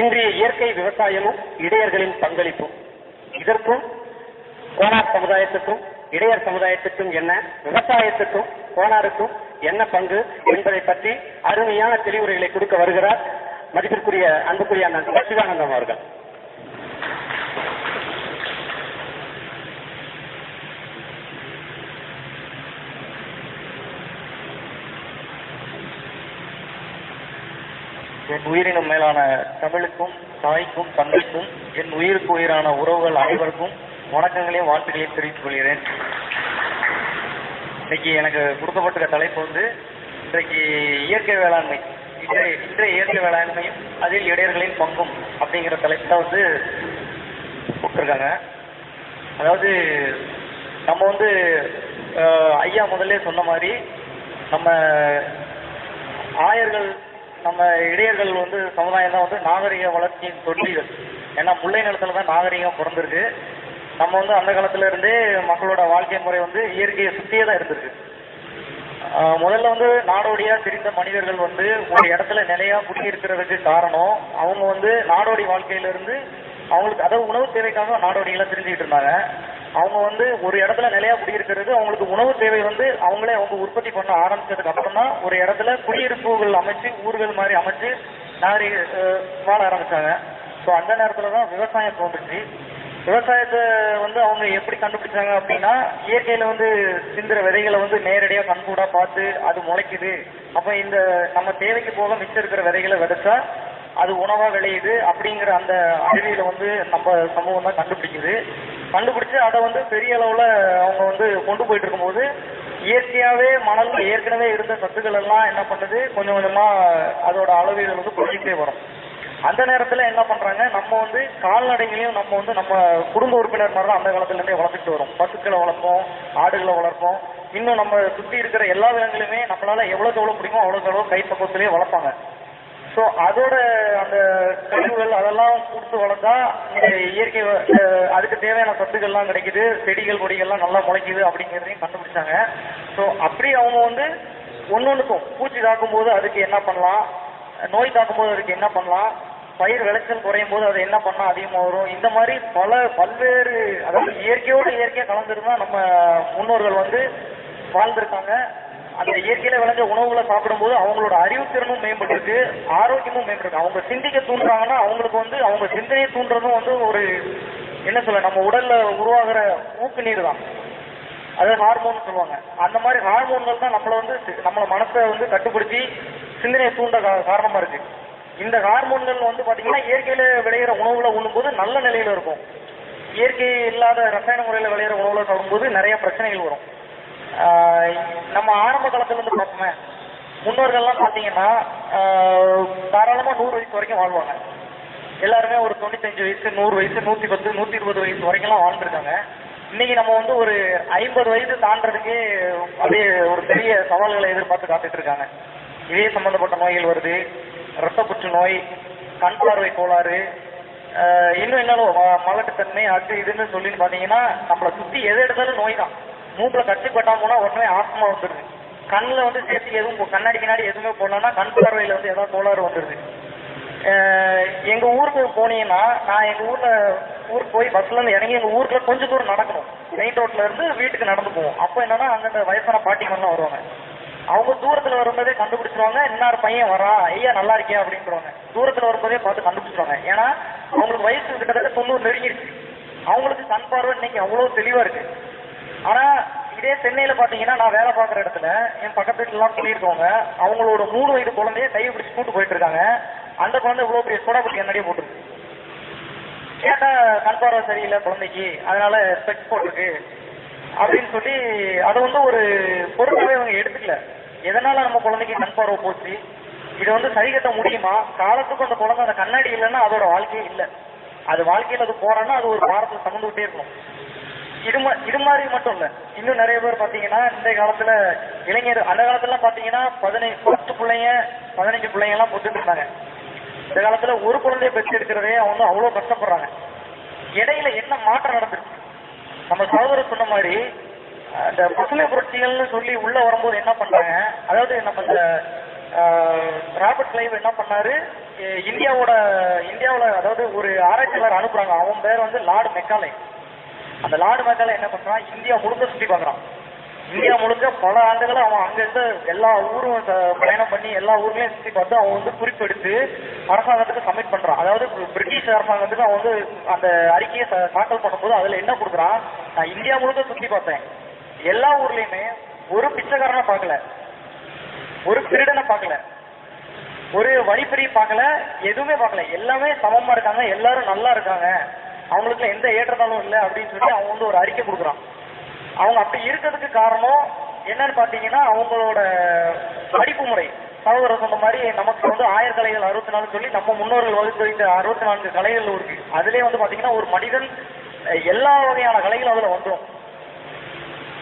இன்றைய இயற்கை விவசாயமும் இடையர்களின் பங்களிப்பும். இதற்கும் கோனார் சமுதாயத்துக்கும் இடையர் சமுதாயத்துக்கும் என்ன விவசாயத்துக்கும் கோனாருக்கும் என்ன பங்கு என்பதை பற்றி அருமையான தெளிவுரைகளை கொடுக்க வருகிறார் மதிப்பிற்குரிய அன்புக்குரிய அண்ணன் சச்சிதானந்தம் அவர்கள். என் உயிரினும் மேலான தமிழுக்கும் தாய்க்கும் தந்தைக்கும் என் உயிருக்கு உயிரான உறவுகள் அனைவருக்கும் வணக்கங்களையும் வாழ்த்துக்களையும் தெரிவித்துக் கொள்கிறேன். இன்னைக்கு எனக்கு கொடுக்கப்பட்டிருக்க தலைப்பு வந்து இன்றைக்கு இயற்கை வேளாண்மை. இன்றைய இன்றைய இயற்கை வேளாண்மையும் அதில் இடையர்களின் பங்கும் அப்படிங்கிற தலைப்பு தான் வந்து கொடுத்துருக்காங்க. அதாவது நம்ம வந்து ஐயா முதல்ல சொன்ன மாதிரி நம்ம ஆயர்கள் நம்ம இடையர்கள் வந்து சமுதாயம் தான் வந்து நாகரிக வளர்ச்சியின் தொட்டிகள். ஏன்னா முல்லை நிலத்துல தான் நாகரிகம் பிறந்திருக்கு. நம்ம வந்து அந்த காலத்துல இருந்தே மக்களோட வாழ்க்கை முறை வந்து இயற்கையை சுற்றியே தான் இருந்திருக்கு. முதல்ல வந்து நாடோடியா தெரிந்த மனிதர்கள் வந்து ஒரு இடத்துல நிலையா குடியிருக்கிறதுக்கு காரணம் அவங்க வந்து நாடோடி வாழ்க்கையில இருந்து அவங்களுக்கு அதாவது உணவு தேவைக்காக நாடோடிகளை தெரிஞ்சுக்கிட்டு இருந்தாங்க. அவங்க வந்து ஒரு இடத்துல நிலையா குடியிருக்கிறது அவங்களுக்கு உணவு தேவை வந்து அவங்களே அவங்க உற்பத்தி பண்ண ஆரம்பிச்சதுக்கு அப்புறம் தான் ஒரு இடத்துல குடியிருப்புகள் அமைச்சு ஊர்கள் மாதிரி அமைச்சு நாகரிக வாழ ஆரம்பிச்சாங்க. ஸோ அந்த நேரத்துல தான் விவசாயம் தோன்றுச்சு. விவசாயத்தை வந்து அவங்க எப்படி கண்டுபிடிச்சாங்க அப்படின்னா இயற்கையில வந்து சிந்திர விதைகளை வந்து நேரடியா கண்கூடா பார்த்து அது முளைக்குது. அப்ப இந்த நம்ம தேவைக்கு போக மிச்சம் இருக்கிற விதைகளை விதைச்சா அது உணவா விளையுது அப்படிங்கிற அந்த அறிவியல வந்து நம்ம சமூகம் தான் கண்டுபிடிக்குது. கண்டுபிடிச்சு அதை வந்து பெரிய அளவுல அவங்க வந்து கொண்டு போயிட்டு இருக்கும்போது இயற்கையாவே மணல்ல ஏற்கனவே இருந்த சத்துக்கள் எல்லாம் என்ன பண்ணுது? கொஞ்சம் கொஞ்சமா அதோட அளவீடு வந்து குறைஞ்சிட்டே வரும். அந்த நேரத்துல என்ன பண்றாங்க? நம்ம வந்து கால்நடைகளையும் நம்ம வந்து நம்ம குடும்ப உறுப்பினர் மாதிரி தான் அந்த காலத்துல இருந்தே வளர்த்துட்டு வரும். பசுக்களை வளர்ப்போம் ஆடுகளை வளர்ப்போம். இன்னும் நம்ம சுத்தி இருக்கிற எல்லா விலங்குலையுமே நம்மளால எவ்வளவுக்கு எவ்வளவு பிடிக்கும் அவ்வளவுக்கு எவ்வளவு கைப்பக்கத்திலேயே வளர்ப்பாங்க. ஸோ அதோட அந்த கழிவுகள் அதெல்லாம் கொடுத்து வளர்த்தா இயற்கை அதுக்கு தேவையான சத்துக்கள்லாம் கிடைக்குது செடிகள் கொடிகள்லாம் நல்லா முளைக்குது அப்படிங்கிறதையும் கண்டுபிடிச்சாங்க. ஸோ அப்படி அவங்க வந்து ஒன்னொன்றுக்கும் பூச்சி தாக்கும் போது அதுக்கு என்ன பண்ணலாம்? நோய் தாக்கும் போது அதுக்கு என்ன பண்ணலாம்? பயிர் விளைச்சல் குறையும் போது அது என்ன பண்ணா அதிகமாக வரும்? இந்த மாதிரி பல பல்வேறு அதாவது இயற்கையோடு இயற்கையாக கலந்துருந்தா நம்ம முன்னோர்கள் வந்து வாழ்ந்திருக்காங்க. அந்த இயற்கையில விளைஞ்ச உணவுகளை சாப்பிடும்போது அவங்களோட அறிவுத்திறனும் மேம்பட்டிருக்கு ஆரோக்கியமும் மேம்பட்டிருக்கு. அவங்க சிந்திக்க தூண்டுறாங்கன்னா அவங்களுக்கு வந்து அவங்க சிந்தனையை தூண்டுறதும் வந்து ஒரு என்ன சொல்ல நம்ம உடல்ல உருவாகிற ஊக்கு நீர் தான். அது ஹார்மோன் சொல்லுவாங்க. அந்த மாதிரி ஹார்மோன்கள் தான் நம்மள வந்து சி- நம்மள மனசை வந்து கட்டுப்படுத்தி சிந்தனையை தூண்ட கா- காரணமா இருக்கு. இந்த ஹார்மோன்கள் வந்து பாத்தீங்கன்னா இயற்கையில விளையிற உணவுல உண்ணும்போது நல்ல நிலையில இருக்கும். இயற்கை இல்லாத ரசாயன முறையில விளையிற உணவுல சாப்பிடும்போது நிறைய பிரச்சனைகள் வரும். நம்ம ஆரம்ப காலத்துல இருந்து பார்ப்போமே முன்னோர்கள்லாம் பாத்தீங்கன்னா தாராளமா நூறு வயசு வரைக்கும் வாழ்வாங்க. எல்லாருமே ஒரு தொண்ணூத்தஞ்சு வயசு நூறு வயசு நூத்தி பத்து நூத்தி இருபது வயசு வரைக்கும்லாம் வாழ்ந்துருக்காங்க. இன்னைக்கு நம்ம வந்து ஒரு ஐம்பது வயசு தாண்டதுக்கே அப்படியே ஒரு பெரிய சவால்களை எதிர்பார்த்து காத்துட்டு இருக்காங்க. இதே சம்பந்தப்பட்ட நோய்கள் வருது. ரத்த புற்றுநோய் கண் பார்வை கோளாறு இன்னும் என்னென்ன மலட்டுத்தன்மை அது இதுன்னு சொல்லின்னு பாத்தீங்கன்னா நம்மளை சுத்தி எது எடுத்தாலும் நோய் தான் மூக்குல கட்டி கொட்டாம போனா உடனே ஆத்மா வந்துடுது. கண்ணுல வந்து சேர்த்து எதுவும் கண்ணாடி கண்ணாடி எதுவுமே போடலன்னா கண் பார்வையில வந்து ஏதாவது கோளாறு வந்துடுது. எங்க ஊருக்கு போனீங்கன்னா நான் எங்க ஊர்ல ஊருக்கு போய் பஸ்ல இருந்து இறங்கி எங்க ஊருக்குள்ள கொஞ்சம் தூரம் நடக்கணும். மெயின் ரோட்ல இருந்து வீட்டுக்கு நடந்து போவோம். அப்போ என்னன்னா அங்க இந்த வயசான பாட்டிங்கெல்லாம் வருவாங்க. அவங்க தூரத்துல வரும்போதே கண்டுபிடிச்சிருவாங்க இன்னொரு பையன் வரான் ஐயா நல்லா இருக்கியா? அப்படின்றவாங்க தூரத்துல வரும்போதே பார்த்து கண்டுபிடிச்சிருவாங்க. ஏன்னா அவங்களுக்கு வயசு கிட்டத்தட்ட தொண்ணூறு நெருங்கிடுச்சு. அவங்களுக்கு கண் பார்வை இன்னைக்கு அவ்வளவு தெளிவா இருக்கு. ஆனா இதே சென்னையில பாத்தீங்கன்னா நான் வேலை பார்க்குற இடத்துல என் பக்கத்து வீட்டுல எல்லாம் சொல்லியிருக்கவங்க அவங்களோட மூணு வயது குழந்தைய கையை பிடிச்சு கூட்டு போயிட்டு இருக்காங்க. அந்த குழந்தை இவ்வளவு பெரிய சோடா குட்டி என்னடியே போட்டுருக்கு. கேட்டா கண் பார்வை சரியில்லை குழந்தைக்கு அதனால ஸ்பெக்ஸ் போட்டிருக்கு. அப்படின்னு சொல்லி அதை வந்து ஒரு பொருளாவே அவங்க எடுத்துக்கல. எதனால நம்ம குழந்தைக்கு கண் பார்வை போச்சு? இது வந்து சரி கட்ட முடியுமா? காலத்துக்கு அந்த குழந்தை அந்த கண்ணாடி இல்லைன்னா அதோட வாழ்க்கையே இல்லை. அது வாழ்க்கையில அது போறான்னா அது ஒரு பாரத்தை சுமந்துகிட்டே இருக்கும் இது இது மாதிரி மட்டும் இல்ல. இன்னும் நிறைய பேர் பாத்தீங்கன்னா இந்த காலத்துல இளைஞர் அந்த காலத்துல பாத்தீங்கன்னா பதினைஞ்சு பத்து பிள்ளைங்க பதினஞ்சு பிள்ளைங்க எல்லாம் பொத்துட்டு இருந்தாங்க. இந்த காலத்துல ஒரு குழந்தைய பெற்று எடுக்கிறதே அவங்க அவ்வளவு கஷ்டப்படுறாங்க. இடையில என்ன மாற்றம் நடந்துருச்சு நம்ம சகோதரர் சொன்ன மாதிரி அந்த பசுமை புரட்சிகள்னு சொல்லி உள்ள வரும்போது என்ன பண்றாங்க அதாவது நம்ம இந்த ஆஹ், ராபர்ட் கிளைவ் என்ன பண்ணாரு? இந்தியாவோட இந்தியாவுல அதாவது ஒரு ஆராய்ச்சியாளர் அனுப்புறாங்க. அவன் பேர் வந்து லார்டு மெக்காலே. அந்த லார்டு மெக்காலே என்ன பண்றான்? இந்தியா முழுக்க சுத்தி பாக்குறான் இந்தியா முழுக்க பல ஆண்டுகளை அவன் அங்க இருந்து எல்லா ஊரும் பயணம் பண்ணி எல்லா ஊர்லயும் சுத்தி பார்த்து அவன் வந்து குறிப்பெடுத்து அரசாங்கத்துக்கு சப்மிட் பண்றான். அதாவது பிரிட்டிஷ் அரசாங்கத்துக்கு அவன் வந்து அந்த அறிக்கையை தாக்கல் பண்ணும்போது அதுல என்ன கொடுக்குறான்? நான் இந்தியா முழுக்க சுத்தி பார்த்தேன். எல்லா ஊர்லயுமே ஒரு பிச்சைக்காரனை பார்க்கல. ஒரு திருடனை பார்க்கல. ஒரு வழிப்பறி பார்க்கல. எதுவுமே பார்க்கல. எல்லாமே சமமா இருக்காங்க. எல்லாரும் நல்லா இருக்காங்க. அவங்களுக்கு எந்த ஏற்றத்தாலும் இல்லை அப்படின்னு சொல்லி அவங்க வந்து ஒரு அறிக்கை கொடுக்குறான். அவங்க அப்படி இருக்கிறதுக்கு காரணம் என்னன்னு பாத்தீங்கன்னா அவங்களோட படிப்பு முறை. சகோதரர் சொன்ன மாதிரி நமக்கு வந்து ஆயிரக்கலைகள் அறுபத்தி நாலு சொல்லி நம்ம முன்னோர்கள் வகுத்து வைத்த அறுபத்தி நான்கு கலைகள் இருக்கு. அதுலயே வந்து பாத்தீங்கன்னா ஒரு மனிதன் எல்லா வகையான கலைகளும் அதுல வந்துடும்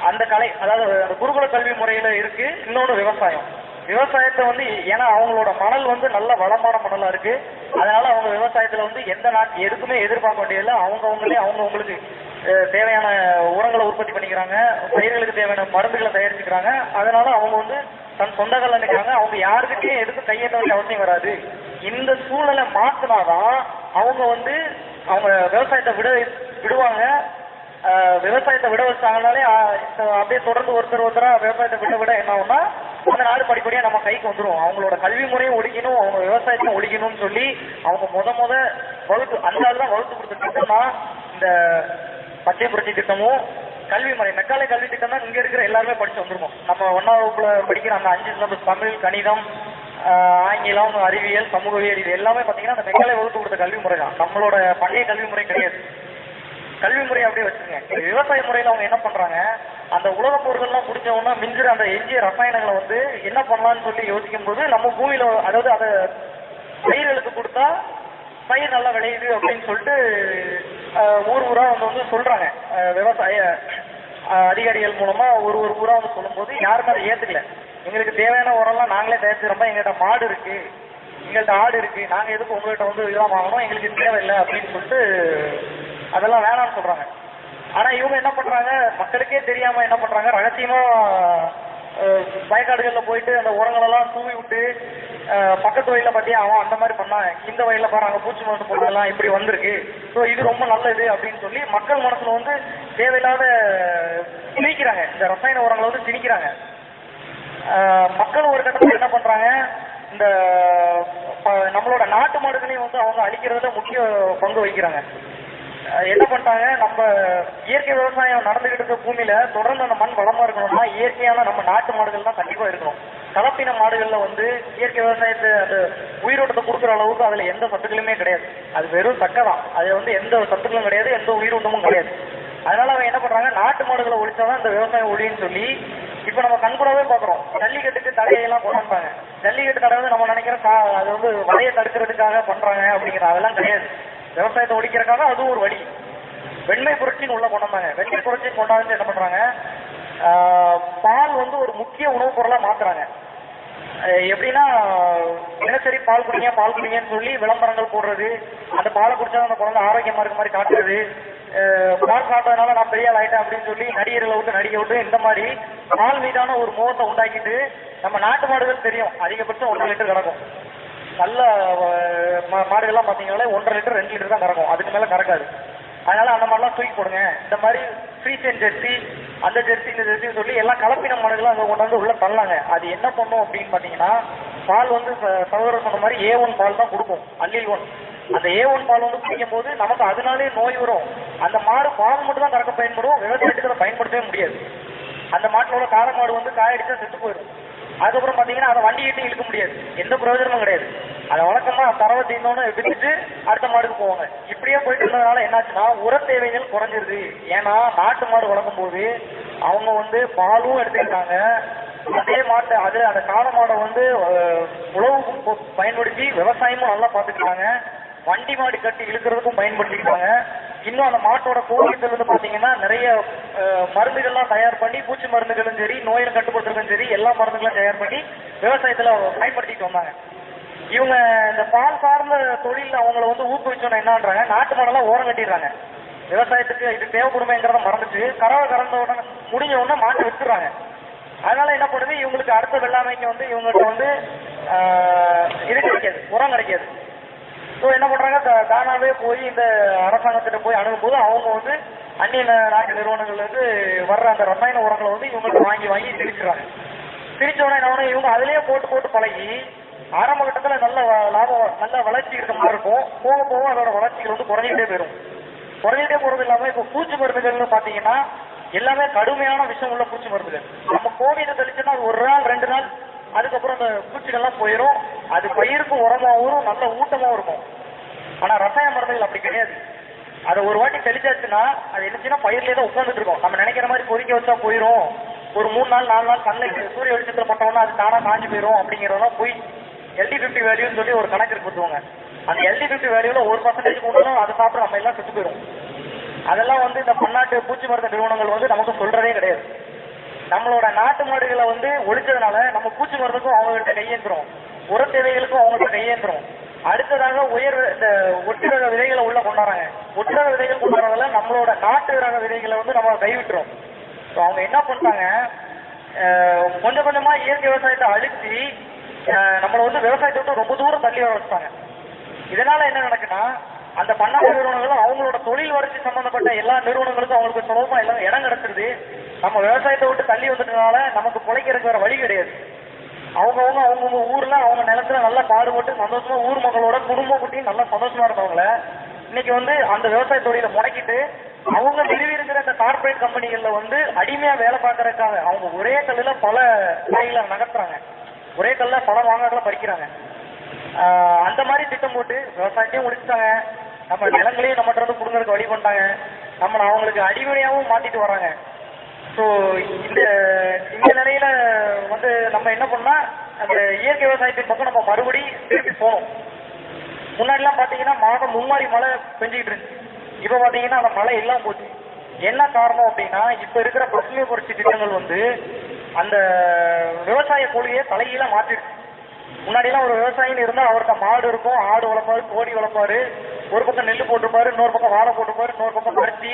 அந்த கலை அதாவது அந்த குருகுல கல்வி முறையில இருக்கு இன்னொன்று விவசாயம். விவசாயத்தை வந்து ஏன்னா அவங்களோட மணல் வந்து நல்ல வளமான மணலா இருக்கு. அதனால அவங்க விவசாயத்துல வந்து எந்த நாட்டு எதுக்குமே எதிர்பார்க்க வேண்டியதில்லை. அவங்க அவங்களே அவங்க அவங்களுக்கு தேவையான உரங்களை உற்பத்தி பண்ணிக்கிறாங்க. பயிர்களுக்கு தேவையான மருந்துகளை தயாரிச்சுக்கிறாங்க. அதனால அவங்க வந்து தன் சொந்தங்கள் நினைக்கிறாங்க நிற்கிறாங்க அவங்க யாருக்கிட்டையும் எதுக்கும் கையேற்ற வேண்டிய அவசியம் வராது. இந்த சூழலை மாத்தினாதான் அவங்க வந்து அவங்க விவசாயத்தை விட விடுவாங்க. ஆஹ் விவசாயத்தை விட வச்சாங்கனாலே அப்படியே தொடர்ந்து ஒருத்தர் ஒருத்தரா விவசாயத்தை விட விட என்ன ஆகும்னா அந்த நாடு படிப்படியா நம்ம கைக்கு வந்துடும் அவங்களோட கல்வி முறையும் ஒழிக்கணும் அவங்க விவசாயத்தையும் ஒழிக்கணும்னு சொல்லி அவங்க முத முத வகுத்து அந்த ஆள் தான் வகுத்து கொடுத்த திட்டம் தான் இந்த பச்சை புரட்சி திட்டமும் கல்வி முறை மெக்காலை கல்வி திட்டம் தான் இங்க இருக்கிற எல்லாருமே படிச்சு வந்துருவோம் நம்ம ஒன்னாம் வகுப்புல படிக்கிற அந்த அஞ்சு சிலபஸ் தமிழ் கணிதம் ஆஹ் ஆங்கிலம் அறிவியல் சமூகவியல் இது எல்லாமே பாத்தீங்கன்னா அந்த மெக்காலை வகுத்து கொடுத்த கல்வி முறை தான். நம்மளோட பழைய கல்வி முறை கிடையாது. கல்வி முறையை அப்படியே வச்சுங்க விவசாய முறையில அவங்க என்ன பண்றாங்க? அந்த உலக பொருட்கள்லாம் முடிஞ்சவொன்னா மிஞ்சிற அந்த எஞ்சிய ரசாயனங்களை வந்து என்ன பண்ணலாம்னு சொல்லி யோசிக்கும் போது நம்ம பூமியில அதாவது அதை பயிர்களுக்கு கொடுத்தா பயிர் நல்லா விளையுது அப்படின்னு சொல்லிட்டு ஊர் ஊரா வந்து வந்து சொல்றாங்க. விவசாய அதிகாரிகள் மூலமா ஒரு ஒரு ஊரா வந்து சொல்லும்போது யாருமே அதை ஏத்துக்கல. எங்களுக்கு தேவையான உரம்லாம் நாங்களே தயாரிச்சுக்கிறப்ப எங்கள்கிட்ட மாடு இருக்கு. எங்கள்கிட்ட ஆடு இருக்கு. நாங்க எதுக்கு உங்கள்கிட்ட வந்து இதெல்லாம் வாங்கணும்? எங்களுக்கு இது தேவையில்லை அப்படின்னு சொல்லிட்டு அதெல்லாம் வேணாம்னு சொல்றாங்க. ஆனா இவங்க என்ன பண்றாங்க? மக்களுக்கே தெரியாம என்ன பண்றாங்க? ரகசியமா அஹ், வயக்காடுகள்ல போயிட்டு அந்த உரங்கள் எல்லாம் தூவி விட்டு பக்கத்து வயல பாத்தியா அவன் அந்த மாதிரி பண்ணான். இந்த வயல பாரு அங்க பூச்சி மருந்து போட்டதெல்லாம் இப்படி வந்திருக்கு. ஸோ இது ரொம்ப நல்லது அப்படின்னு சொல்லி மக்கள் மனசுல வந்து தேவையில்லாத திணிக்கிறாங்க. இந்த ரசாயன உரங்களை வந்து திணிக்கிறாங்க. மக்கள் ஒரு கட்டத்தில் என்ன பண்றாங்க? இந்த ப- நம்மளோட நாட்டு மாடுகளையும் வந்து அவங்க அழிக்கிறதுல முக்கிய பங்கு வகிக்கிறாங்க. என்ன பண்ணிட்டாங்க? நம்ம இயற்கை விவசாயம் நடந்துகிட்டு இருக்க பூமியில தொடர்ந்து அந்த மண் வளமா இருக்கணும்னா இயற்கையான நம்ம நாட்டு மாடுகள் தான் கண்டிப்பா இருக்கணும். கலப்பின மாடுகள்ல வந்து இயற்கை விவசாயத்தை அந்த உயிரோட்டத்தை கொடுக்குற அளவுக்கு அதுல எந்த சத்துக்களுமே கிடையாது. அது வெறும் சக்கதான் அது வந்து எந்த சத்துக்களும் கிடையாது எந்த உயிரோட்டமும் கிடையாது. அதனால அவங்க என்ன பண்றாங்க? நாட்டு மாடுகளை ஒழிச்சாதான் இந்த விவசாயம் ஒழின்னு சொல்லி இப்ப நம்ம கண்கூடாவே பாக்குறோம். ஜல்லிக்கட்டுக்கு தடையெல்லாம் கொண்டு ஜல்லிக்கட்டு தடை வந்து நம்ம நினைக்கிறோம் அது வந்து வலையை தடுக்கிறதுக்காக பண்றாங்க அப்படிங்கிற அதெல்லாம் கிடையாது. விவசாயத்தை ஒழிக்கிறதுக்காக அதுவும் ஒரு வழி. வெண்மை புரட்சின்னு உள்ள கொண்டாங்க வந்தாங்க. வெண்மை புரட்சி கொண்டாந்து என்ன பண்றாங்க? ஆஹ், பால் வந்து ஒரு முக்கிய உணவுப் பொருளா மாத்துறாங்க. எப்படின்னா தினசரி பால் குடிங்க பால் குடிங்கன்னு சொல்லி விளம்பரங்கள் போடுறது அந்த பாலை குடிச்சா அந்த குழந்தை ஆரோக்கியமா இருக்க மாதிரி காட்டுறது பால் சாப்பிட்டதுனால நான் பெரிய ஆள் ஆயிட்டேன் அப்படின்னு சொல்லி நடிகர்களை விட்டு நடிகை விட்டு இந்த மாதிரி பால் மீதான ஒரு மோகத்தை உண்டாக்கிட்டு நம்ம நாட்டு மாடுகள் தெரியும் அதிகபட்சம் ஒன்று லிட்டர் கிடக்கும் நல்ல மா- மாடுகள்லாம் பாத்தீங்கன்னா ஒன்றரை லிட்டர் ரெண்டு லிட்டர் தான் கறக்கும். அதுக்கு மேலே கறக்காது. அதனால அந்த மாதிரிலாம் தூக்கி போடுங்க. இந்த மாதிரி ஃப்ரீசன் ஜெர்சி அந்த ஜெர்சி இந்த ஜெர்சின்னு சொல்லி எல்லாம் கலப்பின மாடுகளும் அங்கே கொண்டாந்து உள்ள பண்ணலாங்க அது என்ன பண்ணும் அப்படின்னு பார்த்தீங்கன்னா பால் வந்து சகோதரர் சொன்ன மாதிரி ஏ ஒன் பால் தான் கொடுக்கும். அல்லில் ஒன் அந்த ஏ ஒன் பால் வந்து குடிக்கும் போது நமக்கு அதனாலே நோய் வரும். அந்த மாடு பால் மட்டும் தான் கறக்க பயன்படும். விவசாயத்துக்கு அதை பயன்படுத்தவே முடியாது. அந்த மாட்டில் உள்ள கார மாடு வந்து காயடிச்சா செத்து போயிடும். அதுக்கப்புறம் பாத்தீங்கன்னா அதை வண்டி கிட்ட இழுக்க முடியாது. எந்த பிரயோஜனமும் கிடையாது. அதை வழக்கமா தரவை தீர்ந்தோன்னு வித்துட்டு அடுத்த மாடுக்கு போவாங்க. இப்படியே போயிட்டு இருந்ததுனால என்னாச்சுன்னா உர தேவைகள் குறைஞ்சிருது. ஏன்னா நாட்டு மாடு வளர்க்கும் போது அவங்க வந்து பாலும் எடுத்துக்கிட்டாங்க. அதே மாட்டை அது அந்த கால மாடை வந்து உழவுக்கும் பயன்படுத்தி விவசாயமும் நல்லா பார்த்துக்கிட்டாங்க. வண்டி மாடு கட்டி இழுக்கிறதுக்கும் பயன்படுத்திக்கிட்டாங்க. இன்னும் அந்த மாட்டோட கோழிகள் வந்து பாத்தீங்கன்னா நிறைய மருந்துகள்லாம் தயார் பண்ணி பூச்சி மருந்துகளும் சரி நோயில் கட்டுப்படுத்துறதும் சரி எல்லா மருந்துகளும் தயார் பண்ணி விவசாயத்துல பயன்படுத்திட்டு வந்தாங்க. இவங்க இந்த பால் சார்ந்த தொழில் அவங்கள வந்து ஊக்குவிச்சோன்னா என்னன்றாங்க? நாட்டு மாடெல்லாம் ஓரம் கட்டிடுறாங்க. விவசாயத்துக்கு இது தேவைப்படுமேங்கிறத மறந்துச்சு கறவை கறந்த உடனே முடிஞ்ச உடனே மாட்டை வித்துறாங்க அதனால என்ன பண்ணுது? இவங்களுக்கு அடுத்த வெள்ளாமைக்கு வந்து இவங்ககிட்ட வந்து இது கிடைக்காது உரம் கிடைக்காது. இப்போ என்ன பண்றாங்க? தானாவே போய் இந்த அரசாங்கத்திட்ட போய் அணுகும்போது அவங்க வந்து அந்நிய நாட்டு நிறுவனங்கள்ல இருந்து வர்ற அந்த ரசாயன உரங்களை வந்து இவங்கள்ட்ட வாங்கி வாங்கி திரிச்சுறாங்க திணிச்ச உடனே என்ன இவங்க அதுலயே போட்டு போட்டு பழகி ஆரம்ப கட்டத்துல நல்ல லாபம் நல்ல வளர்ச்சி இருக்க மாதிரி இருக்கும். போக போக அதோட வளர்ச்சிகள் வந்து குறைஞ்சிட்டே போயிடும் குறைஞ்சிட்டே போறது இல்லாம இப்ப பூச்சி மருந்துகள்னு பாத்தீங்கன்னா எல்லாமே கடுமையான விஷயம் உள்ள பூச்சி மருந்துகள். நம்ம கோவிட தெளிச்சோம்னா ஒரு நாள் ரெண்டு நாள் அதுக்கப்புறம் அந்த பூச்சிகள்லாம் போயிடும் அது பயிருக்கு உரமாகவும் நல்ல ஊட்டமாகவும் இருக்கும். ஆனா ரசாயன மருந்துகள் அப்படி கிடையாது. அதை ஒரு வாட்டி தெளிச்சாச்சுன்னா அது என்னச்சுன்னா பயிர்லேயே தான் உட்காந்துட்டு இருக்கும். நம்ம நினைக்கிற மாதிரி பொறிக்க வச்சா போயிடும் ஒரு மூணு நாள் நாலு நாள் சன்லைட் சூரிய வெளிச்சத்தில் பட்டோம்னா அது தானா காஞ்சி போயிடும் அப்படிங்கிறதெல்லாம் போய் எல்டி பிப்டி வேல்யூன்னு சொல்லி ஒரு கணக்கு கொடுத்துவாங்க அந்த எல்டி பிப்டி வேல்யூல ஒரு பர்சன்டேஜ் கொண்டாலும் அதை சாப்பிட்டு நம்ம எல்லாம் செத்து போயிடும் அதெல்லாம் வந்து இந்த பன்னாட்டு பூச்சி மருந்து நிறுவனங்கள் வந்து நமக்கு சொல்றதே கிடையாது. நம்மளோட நாட்டு மாடுகளை வந்து ஒழிச்சதுனால நம்ம பூச்சி மருந்துக்கும் அவங்ககிட்ட கையேந்துரும். உர தேவைகளுக்கும் அவங்ககிட்ட கையேந்துரும். அடுத்ததாக உயர் இந்த ஒட்டு ரக விதைகளை உள்ள கொண்டாடுறாங்க. ஒட்டு ரக விதைகள் கொண்டாடுறதுல நம்மளோட நாட்டு ரக விதைகளை வந்து நம்ம கைவிட்டுரும். ஸோ அவங்க என்ன பண்றாங்க அஹ், கொஞ்சம் கொஞ்சமா இயற்கை விவசாயத்தை அழுத்தி அஹ், நம்மளை வந்து விவசாயத்தை விட்டு ரொம்ப தூரம் தள்ளி வர வச்சுட்டாங்க. இதனால என்ன நடக்குன்னா அந்த பன்னாட்டு நிறுவனங்களும் அவங்களோட தொழில் வளர்ச்சி சம்பந்தப்பட்ட எல்லா நிறுவனங்களுக்கும் அவங்களுக்கு சுலபமா எல்லாம் இடம் கிடைச்சிருது. நம்ம விவசாயத்தை விட்டு தள்ளி வந்துட்டதுனால நமக்கு பிழைக்கிறதுக்கு வேற வழி கிடையாது. அவங்கவுங்க அவங்கவுங்க ஊர்ல அவங்க நிலத்துல நல்லா பாடுபட்டு சந்தோஷமா ஊர் மக்களோட குடும்பம் குட்டியும் நல்லா சந்தோஷமா இருந்தவங்கள இன்னைக்கு வந்து அந்த விவசாய தொழிலை முடக்கிட்டு அவங்க நிறுவி இருக்கிற இந்த கார்பரேட் கம்பெனிகள்ல வந்து அடிமையா வேலை பார்க்கறதுக்காக அவங்க ஒரே கல்லுல பல காய்களை நகர்த்துறாங்க. ஒரே கல்ல பல வாங்கல பறிக்கிறாங்க. அந்த மாதிரி திட்டம் போட்டு விவசாயத்தையும் முடிச்சுட்டாங்க. நம்ம நிலங்களையும் நம்மகிட்ட இருந்து கொடுங்கறதுக்கு வழி பண்ணிட்டாங்க நம்மளை அவங்களுக்கு அடிமையாவும் மாத்திட்டு வராங்க ஸோ இந்த இந்த நிலையில வந்து நம்ம என்ன பண்ணா அந்த இயற்கை விவசாயத்தின் பக்கம் நம்ம மறுபடி திருப்பி போகணும் முன்னாடிலாம் பாத்தீங்கன்னா மாதம் மும்மாரி மழை பெஞ்சுக்கிட்டு இருந்துச்சு. இப்ப பாத்தீங்கன்னா அந்த மழை எல்லாம் போச்சு. என்ன காரணம் அப்படின்னா இப்ப இருக்கிற பசுமை புரட்சி திட்டங்கள் வந்து அந்த விவசாய கொள்கையை தலைகீழ மாத்திடுச்சு. முன்னாடிலாம் ஒரு விவசாயின்னு இருந்தா அவர்கிட்ட மாடு இருக்கும் ஆடு வளர்ப்பாரு கோழி வளர்ப்பாரு ஒரு பக்கம் நெல் போட்டிருப்பாரு இன்னொரு பக்கம் வாழை போட்டிருப்பாரு இன்னொரு பக்கம் பருத்தி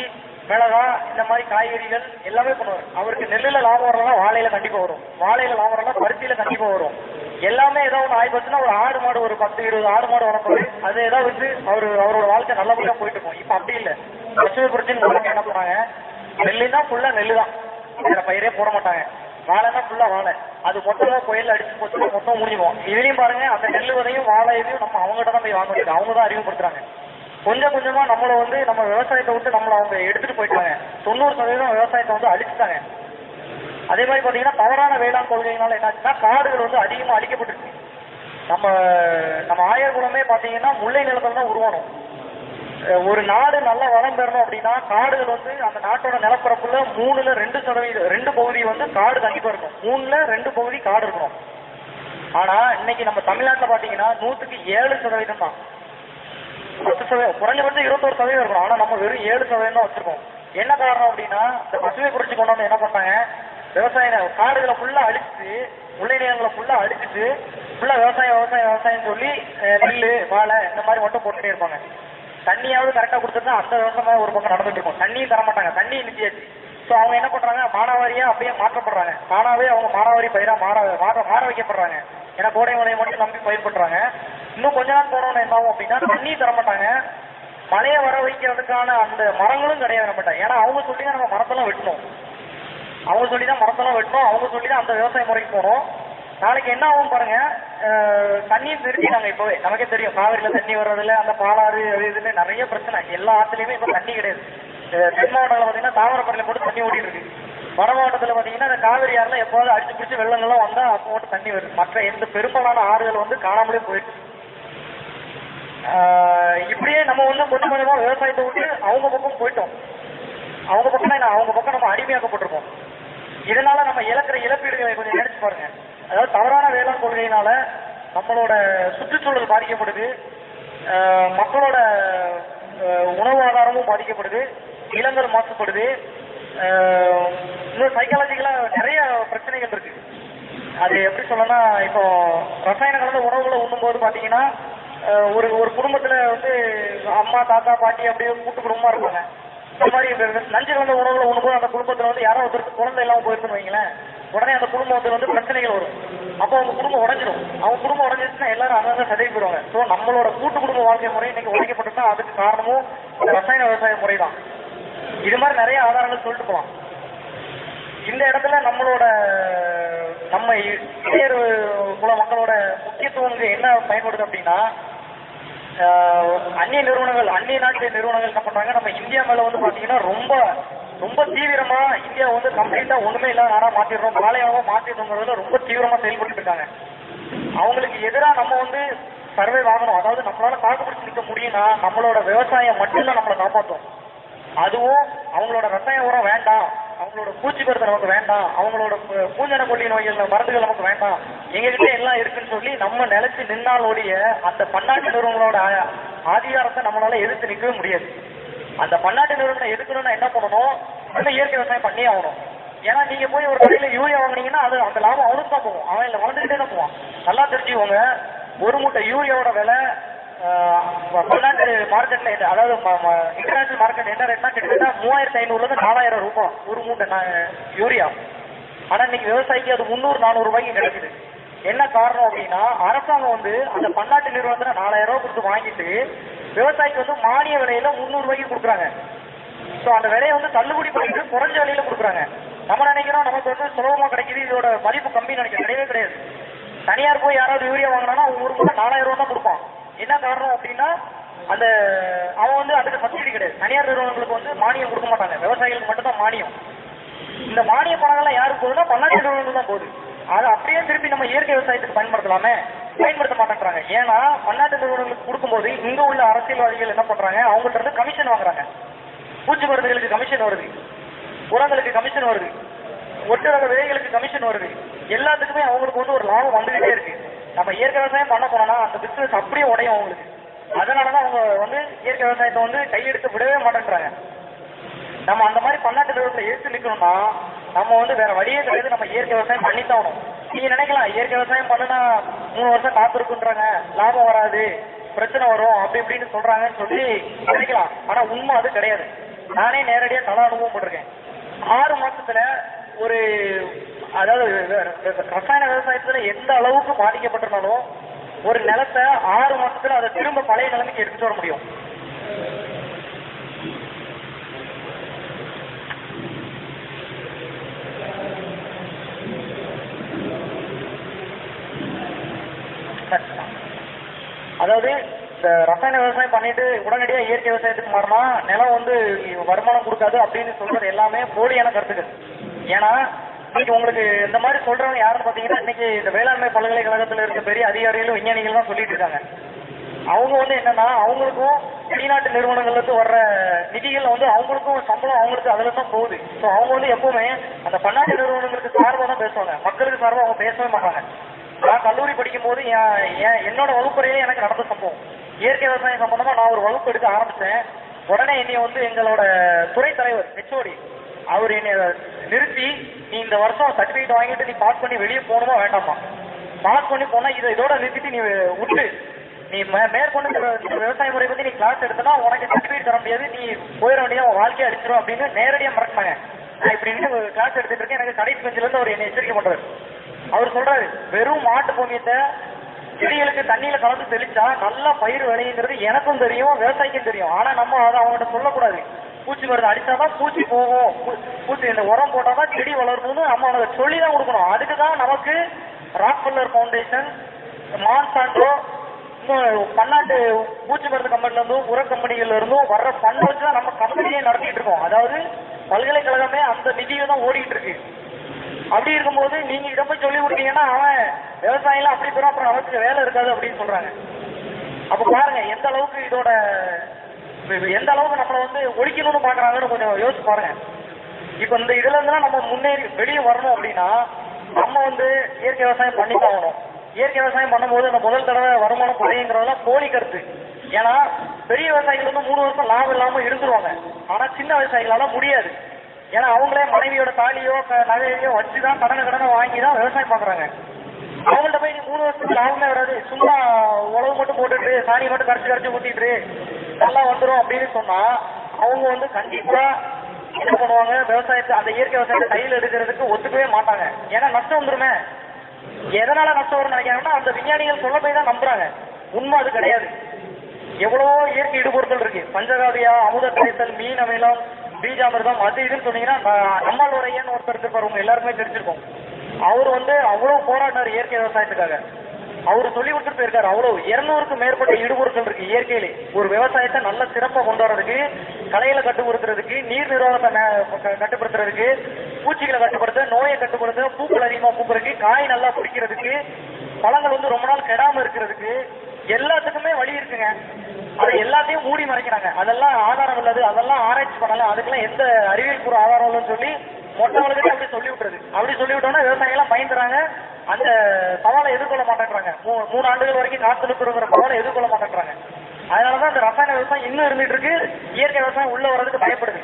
மிளகா இந்த மாதிரி காய்கறிகள் எல்லாமே பண்ணுவார். அவருக்கு நெல்லுல லாபம் வரலாம் வாழையில கண்டிப்பா வரும். வாழையில லாபம் வரலாம் பருத்தியில கண்டிப்பா வரும். எல்லாமே ஏதாவது ஒன்று ஆயிப்போச்சுன்னா ஒரு ஆடு மாடு ஒரு பத்து இருபது ஆடு மாடு வரப்போது அது ஏதாவது வச்சு அவர் அவரோட வாழ்க்கை நல்லபடியா போயிட்டு இருக்கும். இப்ப அப்படி இல்லை. பசுமை புரட்சின்னு என்ன பண்ணாங்க நெல்லுனா ஃபுல்லா நெல்லு தான் வேற பயிரே போட மாட்டாங்க. வாழைனா ஃபுல்லா வாழை. அது மொத்தமா புயல் அடிச்சு போச்சு மொத்தம் முடிஞ்சிடும் இதுலயும் பாருங்க அந்த நெல் விதையும் வாழையையும் நம்ம அவங்ககிட்ட தான் போய் வாங்க வேண்டியது அவங்க தான் அறிவுப்படுத்துறாங்க கொஞ்சம் கொஞ்சமா நம்மள வந்து நம்ம விவசாயத்தை விட்டு நம்மள அவங்க எடுத்துட்டு போயிட்டாங்க. தொண்ணூறு சதவீதம் விவசாயத்தை வந்து அழிச்சுட்டாங்க. அதே மாதிரி பாத்தீங்கன்னா தவறான வேளாண் கொள்கையினால என்னாச்சுன்னா காடுகள் வந்து அதிகமா அழிக்கப்பட்டுருச்சு நம்ம நம்ம ஆயர் குலமே பாத்தீங்கன்னா முல்லை நிலத்தில் தான் உருவானோம். ஒரு நாடு நல்லா வளம் பெறணும் அப்படின்னா காடுகள் வந்து அந்த நாட்டோட நிலப்பரப்புல மூணுல ரெண்டு சதவீதம் ரெண்டு பகுதி வந்து காடு கண்டிப்பா இருக்கும் மூணுல ரெண்டு பகுதி காடு இருக்கணும். ஆனா இன்னைக்கு நம்ம தமிழ்நாட்டுல பாத்தீங்கன்னா நூத்துக்கு ஏழு சதவீதம் தான். பத்து சதவீதம் குறைஞ்சபட்சம் இருபத்தோரு சதவீதம் இருக்கும் ஆனா நம்ம வெறும் ஏழு சதவீதம் தான் வச்சிருக்கோம். என்ன காரணம் அப்படின்னா இந்த பசுமை புரட்சி கொண்டு வந்து என்ன பண்ணாங்க விவசாய காடுகளை ஃபுல்லா அழிச்சு முல்லை நிலங்களை ஃபுல்லா அழிச்சிட்டு ஃபுல்லா விவசாயம் விவசாயம் விவசாயம் சொல்லி நெல் வாழை இந்த மாதிரி மட்டும் போட்டுட்டே இருப்பாங்க. தண்ணியாவது கரெக்டா கொடுத்துட்டு அந்த விவசாயம் ஒரு பக்கம் நடந்துட்டு இருக்கும். தண்ணியும் தர மாட்டாங்க. தண்ணி நிச்சயாச்சு ஸோ அவங்க என்ன பண்றாங்க? மானாவாரியா அப்படியே மாற்றப்படுறாங்க. தானாவே அவங்க மானாவாரி பயிரா மாற மாற மாற வைக்கப்படுறாங்க. ஏன்னா கோடை மழையை மட்டும் நம்பி பயிர் பண்றாங்க இன்னும் கொஞ்ச நாள் போனோம்னு என்ன ஆகும் அப்படின்னா தண்ணி தர மாட்டாங்க. மழையை வர வைக்கிறதுக்கான அந்த மரங்களும் கிடையாது நம்மகிட்ட. ஏன்னா அவங்க சொல்லி தான் நம்ம மரத்தெல்லாம் வெட்டணும். அவங்க சொல்லி தான் மரத்தெல்லாம் வெட்டணும். அவங்க சொல்லி தான் அந்த விவசாய முறைக்கு போகிறோம் நாளைக்கு என்ன ஆகும் பாருங்க தண்ணியும் தண்ணீர் நாங்க இப்பவே. நமக்கே தெரியும் காவிரியில தண்ணி வர்றதுல அந்த பாலாறு அது இதுன்னு நிறைய பிரச்சனை. எல்லா ஆத்துலயுமே இப்ப தண்ணி கிடையாது. தென் மாவட்டத்தில் பாத்தீங்கன்னா தாமிரபரணில போட்டு தண்ணி ஓடிட்டு இருக்கு வட மாவட்டத்தில் பாத்தீங்கன்னா இந்த காவிரி ஆறுல எப்போது அடிச்சு பிடிச்சி வெள்ளங்கள்லாம் வந்தா அப்போ மட்டும் தண்ணி வருது. மற்ற எந்த பெரும்பாலான ஆறுகள் வந்து காணாமலே போயிடுச்சு. ஆஹ் இப்படியே நம்ம வந்து கொஞ்சம் கொஞ்சமா விவசாயத்தை விட்டு அவங்க பக்கம் போயிட்டோம். அவங்க பக்கம் தான் அவங்க பக்கம் நம்ம அடிமையாக்கப்பட்டிருக்கோம். இதனால நம்ம இழக்கிற இழப்பீடுகளை கொஞ்சம் நினைச்சு பாருங்க. அதாவது தவறான வேளாண் கொள்கையினால நம்மளோட சுற்றுச்சூழல் பாதிக்கப்படுது. மக்களோட உணவு ஆதாரமும் பாதிக்கப்படுது. நிலங்கள் மாசுபடுது. இன்னும் சைக்காலஜிக்கலா நிறைய பிரச்சனைகள் இருக்கு. அது எப்படி சொல்லனா இப்போ ரசாயன கலந்த உணவுகளை உண்ணும்போது பாத்தீங்கன்னா ஒரு ஒரு குடும்பத்துல வந்து அம்மா தாத்தா பாட்டி அப்படியே கூட்டு குடும்பமா இருப்பாங்க. இந்த மாதிரி இந்த நஞ்சு கலந்த உணவுல கூட அந்த குடும்பத்துல வந்து யாரோ ஒருத்தருக்கு குழந்தை இல்லாம போயிருக்குன்னு வைங்களேன். உடனே அந்த குடும்பத்துல வந்து பிரச்சனைகள் வரும். அப்போ அவங்க குடும்பம் உடஞ்சிடும் அவங்க குடும்பம் உடஞ்சிருச்சுன்னா எல்லாரும் அங்கங்க சதவி போயிடுவாங்க ஸோ நம்மளோட கூட்டு குடும்ப வாழ்க்கை முறை இன்னைக்கு உடைக்கப்பட்டுட்டா அதுக்கு காரணமும் ரசாயன விவசாய முறை தான் இது மாதிரி நிறைய ஆதாரங்கள் சொல்லிட்டு போலாம். இந்த இடத்துல நம்மளோட நம்ம இளையர் குல மக்களோட முக்கியத்துவம் என்ன பயன்படுது அப்படின்னா அந்நிய நிறுவனங்கள் அந்நிய நாட்டு நிறுவனங்கள் என்ன பண்றாங்க? நம்ம இந்தியா மேல வந்து பாத்தீங்கன்னா ரொம்ப ரொம்ப தீவிரமா இந்தியா வந்து கம்ப்ளீட்டா ஒண்ணுமே இல்லாத நாடா மாத்திடுறோம் பாலையாவோ மாத்திடுறோங்கிறதுல ரொம்ப தீவிரமா செயல்பட்டு இருக்காங்க. அவங்களுக்கு எதிராக நம்ம வந்து சர்வே வாங்கணும். அதாவது நம்மளால தாக்குப்பிடிச்சு நிற்க முடியும்னா நம்மளோட விவசாயம் மட்டும்தான் நம்மளை காப்பாற்றும் அதுவும் அவங்களோட ரசாயன உரம் வேண்டாம். அவங்களோட பூச்சி மருந்து நமக்கு வேண்டாம். அவங்களோட பூஞ்சன கொல்லி நோய்கள் மருந்துகள் நமக்கு வேண்டாம். எங்ககிட்ட எல்லாம் இருக்குன்னு சொல்லி நம்ம நிலைச்சு நின்னாலோடைய அந்த பன்னாட்டு நிறுவனங்களோட ஆ- ஆதிகாரத்தை நம்மளால எதிர்த்து நிற்கவே முடியாது. அந்த பன்னாட்டு நிறுவனம் எதுக்கணும்னா என்ன பண்ணணும்? நம்ம இயற்கை விவசாயம் பண்ணி ஆகணும். ஏன்னா நீங்க போய் ஒரு கடையில யூரியா வாங்குனீங்கன்னா அது அந்த லாபம் அவனுக்கு தான் போகும். அவன் இல்ல வளர்ந்துக்கிட்டே தான் போவான். நல்லா தெரிஞ்சுக்கோங்க. ஒரு மூட்டை யூரியாவோட விலை ஆஹ், மார்க்கெட்ல என்ன அதாவது இன்டர்நேஷனல் மார்க்கெட் என்ன ரேட்னா கிட்டத்தட்ட மூவாயிரத்தி ஐநூறுல இருந்து நாலாயிரம் ரூபாய் ஒரு மூட்டை யூரியா. ஆனா இன்னைக்கு விவசாயிக்கு அது முந்நூறு நானூறு ரூபாய்க்கு கிடைக்குது. என்ன காரணம் அப்படின்னா அரசாங்கம் வந்து அந்த பன்னாட்டு நிறுவனத்துல நாலாயிரம் ரூபாய் கொடுத்து வாங்கிட்டு விவசாயிக்கு வந்து மானிய விலையில முந்நூறு ரூபாய்க்கு கொடுக்குறாங்க. சோ அந்த விலையை வந்து தள்ளுபடி பண்ணிட்டு குறைஞ்ச விலையில கொடுக்குறாங்க. நம்ம நினைக்கிறோம் நமக்கு வந்து சுலபமா கிடைக்குது. இதோட மதிப்பு கம்மி நினைக்கிறோம். கிடையவே கிடையாது. தனியார் போய் யாராவது யூரியா வாங்கினா அவன் ஒரு கூட நாலாயிரம் ரூபா தான் கொடுப்பான். என்ன காரணம் அப்படின்னா அந்த அவன் வந்து அதுக்கு சப்சிடி கிடையாது. தனியார் நிறுவனங்களுக்கு வந்து மானியம் கொடுக்க மாட்டாங்க. விவசாயிகளுக்கு மட்டும்தான் மானியம். இந்த மானிய பணங்கள்லாம் யாருக்கு போகுதுன்னா பன்னாட்டு நிறுவனங்கள் தான் போகுது. அதை அப்படியே திருப்பி நம்ம இயற்கை விவசாயத்துக்கு பயன்படுத்தலாமே? பயன்படுத்த மாட்டேங்கிறாங்க ஏன்னா பன்னாட்டு நிறுவனங்களுக்கு கொடுக்கும்போது இங்க உள்ள அரசியல்வாதிகள் என்ன பண்றாங்க? அவங்கள்ட்ட இருந்து கமிஷன் வாங்குறாங்க. பூச்சி மருந்துகளுக்கு கமிஷன் வருது. உரங்களுக்கு கமிஷன் வருது. ஒட்டு ரக விதைகளுக்கு கமிஷன் வருது. எல்லாத்துக்குமே அவங்களுக்கு வந்து ஒரு லாபம் வந்துகிட்டே இருக்கு. நம்ம இயற்கை விவசாயம் பண்ண போனோம்னா அந்த பிசினஸ் அப்படியே உடையும் அவங்களுக்கு அதனாலதான் அவங்க வந்து இயற்கை விவசாயத்தை வந்து கையெடுத்து விடவே மாட்டேன்றாங்க. நம்ம அந்த மாதிரி பன்னாட்டு நிறுவனத்தை எடுத்து நிக்கணும்னா நம்ம வந்து வேற வழியே கிடையாது. நம்ம இயற்கை விவசாயம் பண்ணித்தான் ஆகணும். நீங்க நினைக்கலாம் இயற்கை விவசாயம் பண்ணுனா மூணு வருஷம் காத்திருக்குன்றாங்க லாபம் வராது பிரச்சனை வரும் அப்படி இப்படின்னு சொல்றாங்கன்னு சொல்லி நினைக்கலாம். ஆனா உண்மை அது கிடையாது. நானே நேரடியா தல அனுபவம் போட்டிருக்கேன். ஆறு மாசத்துல ஒரு அதாவது ரசாயன விவசாயத்துல எந்த அளவுக்கு பாதிக்கப்பட்டிருந்தாலும் ஒரு நிலத்தை ஆறு மாசத்துல அதை திரும்ப பழைய நிலைமைக்கு எடுத்துட்டு வர முடியும். அதாவது இந்த ரசாயன விவசாயம் பண்ணிட்டு உடனடியா இயற்கை விவசாயத்துக்கு மாறினா நிலம் வந்து வருமானம் கொடுக்காது அப்படின்னு சொல்றது எல்லாமே போலியான கருத்துக்கள். ஏன்னா இன்னைக்கு உங்களுக்கு இந்த மாதிரி சொல்றவங்க யாருன்னு பாத்தீங்கன்னா இன்னைக்கு இந்த வேளாண்மை பல்கலைக்கழகத்துல இருக்க பெரிய அதிகாரிகளும் விஞ்ஞானிகள் தான் சொல்லிட்டு இருக்காங்க. அவங்க வந்து என்னன்னா அவங்களுக்கும் வெளிநாட்டு நிறுவனங்கள்ல இருந்து வர்ற நிதிகள் வந்து அவங்களுக்கும் சம்பளம் அவங்களுக்கு அதுல தான் போகுது. ஸோ அவங்க வந்து எப்பவுமே அந்த பன்னாட்டு நிறுவனங்களுக்கு சார்பாக தான் பேசுவாங்க. மக்களுக்கு சார்பாக அவங்க பேசவே மாட்டாங்க. நான் கல்லூரி படிக்கும் போது என் என்னோட வகுப்பறையிலே எனக்கு நடந்த சம்பவம். இயற்கை விவசாயம் சம்பந்தமா நான் ஒரு வகுப்பு எடுக்க ஆரம்பிச்சேன். உடனே என்னைய வந்து எங்களோட துறை தலைவர் ஹெச்ஓடி அவர் என்னை நிறுத்தி நீ இந்த வருஷம் சர்டிபிகேட் வாங்கிட்டு நீ பாஸ் பண்ணி வெளியே போகணுமா வேண்டாமா? பாஸ் பண்ணி போனா இதை இதோட நிறுத்திட்டு நீ விட்டு நீ மே- மேற்கொண்டு இந்த விவசாய முறை பத்தி நீ கிளாஸ் எடுத்தனா உனக்கு சர்டிபிகேட் தர முடியாது. நீ போயிட வேண்டிய உன் வாழ்க்கையை அடிச்சிடும் அப்படின்னு நேரடியா மறக்காங்க நான் இப்படி நின்று கிளாஸ் எடுத்துட்டு இருக்கேன். எனக்கு கடைசி பெஞ்சில இருந்து அவர் என்னை எச்சரிக்கை பண்றாரு. அவர் சொல்றாரு வெறும் மாட்டு பூமியத்தை செடிகளுக்கு தண்ணியில கலந்து தெளிச்சா நல்லா பயிர் விளையுங்கிறது எனக்கும் தெரியும் விவசாயிக்கும் தெரியும். ஆனா நம்ம அதை அவங்ககிட்ட சொல்லக்கூடாது. பூச்சி மருந்து அடிச்சாதான் பூச்சி போகும். பூ- பூச்சி இந்த உரம் போட்டாதான் செடி வளரணும்னு நம்ம அவனுக்கு சொல்லி தான் கொடுக்கணும். அதுக்கு தான் நமக்கு ராக்ஃபல்லர் ஃபவுண்டேஷன் மான்சாண்டோ பன்னாட்டு பூச்சி மருந்து கம்பெனில இருந்தும் உர கம்பெனிகள்ல இருந்தும் வர்ற ஃபண்ட் வச்சு தான் நம்ம கம்பெனியே நடத்திட்டு இருக்கோம். அதாவது பல்கலைக்கழகமே அந்த நிதியை தான் ஓடிட்டு இருக்கு. அப்படி இருக்கும்போது நீங்க இதை போய் சொல்லி கொடுத்தீங்கன்னா அவன் விவசாயம் அப்படி பெறும் அப்புறம் அவனுக்கு வேலை இருக்காது அப்படின்னு சொல்றாங்க. அப்ப பாருங்க எந்த அளவுக்கு இதோட எந்த அளவுக்கு நம்மள வந்து ஒழிக்கணும்னு பாக்குறாங்கன்னு கொஞ்சம் யோசிச்சு பாருங்க. இப்ப இந்த இதுல இருந்து நம்ம முன்னேறி வெளியே வரணும் அப்படின்னா நம்ம வந்து இயற்கை விவசாயம் பண்ணி ஆகணும். இயற்கை விவசாயம் பண்ணும்போது அந்த முதல் தடவை வருமானம் குறையுங்கிறதெல்லாம் போலி கருத்து. ஏன்னா பெரிய விவசாயிகள் வந்து மூணு வருஷம் லாபம் இல்லாம இருந்துருவாங்க. ஆனா சின்ன விவசாயிகளால முடியாது. ஏன்னா அவங்களே மனைவியோட தாலியோ நகையோ வச்சுதான் கடனை கடனை வாங்கி தான் விவசாயம் பண்றாங்க அவங்கள்ட்ட போய் நீ மூணு வருஷத்துக்கு லாபமே வராது. சும்மா உழவு மட்டும் போட்டுட்டு சாணி மட்டும் கரைச்சு கரைச்சு ஊத்திட்டு நல்லா வந்துரும் அப்படின்னு சொன்னா அவங்க வந்து கண்டிப்பா என்ன பண்ணுவாங்க? விவசாயத்தை அந்த இயற்கை விவசாயத்தை கையில் எடுக்கிறதுக்கு ஒத்துக்கவே மாட்டாங்க. ஏன்னா நஷ்டம் வந்துருமே. எதனால நஷ்டம் வரும்னு நினைக்கிறாங்கன்னா அந்த விஞ்ஞானிகள் சொல்ல போய் தான் நம்புறாங்க. உண்மை அது கிடையாது. எவ்வளவோ இயற்கை இடுபொருட்கள் இருக்கு. பஞ்சகாவியா அமுத கரைசல் மீன் அமிலம் பீஜாமிர்தம் அது இதுன்னு சொன்னீங்கன்னா நம்மளுடையன்னு ஒருத்தர் இருப்பார் உங்க எல்லாருமே தெரிஞ்சிருக்கும். அவர் வந்து அவ்வளவு போராடினார் இயற்கை விவசாயத்துக்காக. அவர் சொல்லி கொடுத்துட்டு போயிருக்காரு. அவ்வளவு இருநூறுக்கு மேற்பட்ட இடுபொருட்கள் இருக்கு இயற்கையிலே. ஒரு விவசாயத்தை நல்ல சிறப்பா கொண்டு வர்றதுக்கு கடையில கட்டுப்படுத்துறதுக்கு நீர் நிர்வாகத்தை க- கட்டுப்படுத்துறதுக்கு பூச்சிகளை கட்டுப்படுத்த நோயை கட்டுப்படுத்த பூக்கள் அதிகமா பூக்கிறதுக்கு காய் நல்லா பிடிக்கிறதுக்கு பழங்கள் வந்து ரொம்ப நாள் கெடாம இருக்கிறதுக்கு எல்லாத்துக்குமே வழி இருக்குங்க. அதை எல்லாத்தையும் மூடி மறைக்கிறாங்க. அதெல்லாம் ஆதாரம் உள்ளது. அதெல்லாம் ஆராய்ச்சி பண்ணல. அதுக்கெல்லாம் எந்த அறிவியல் பூர்வ ஆதாரம் இல்லைன்னு சொல்லி மொத்தவங்களுக்கு அப்படி சொல்லி விட்டுறது அப்படி சொல்லி விட்டோம்னா விவசாயிகள்லாம் பயந்துறாங்க. அந்த சவாலை எதிர்கொள்ள மாட்டேங்கிறாங்க மூ- மூணு ஆண்டுகள் வரைக்கும் காத்து நிற்கிறங்கிற சவாலை எதிர்கொள்ள மாட்டேங்கிறாங்க அதனாலதான் அந்த ரசாயன விவசாயம் இன்னும் இருந்துட்டு இருக்கு. இயற்கை விவசாயம் உள்ள வர்றதுக்கு பயப்படுது.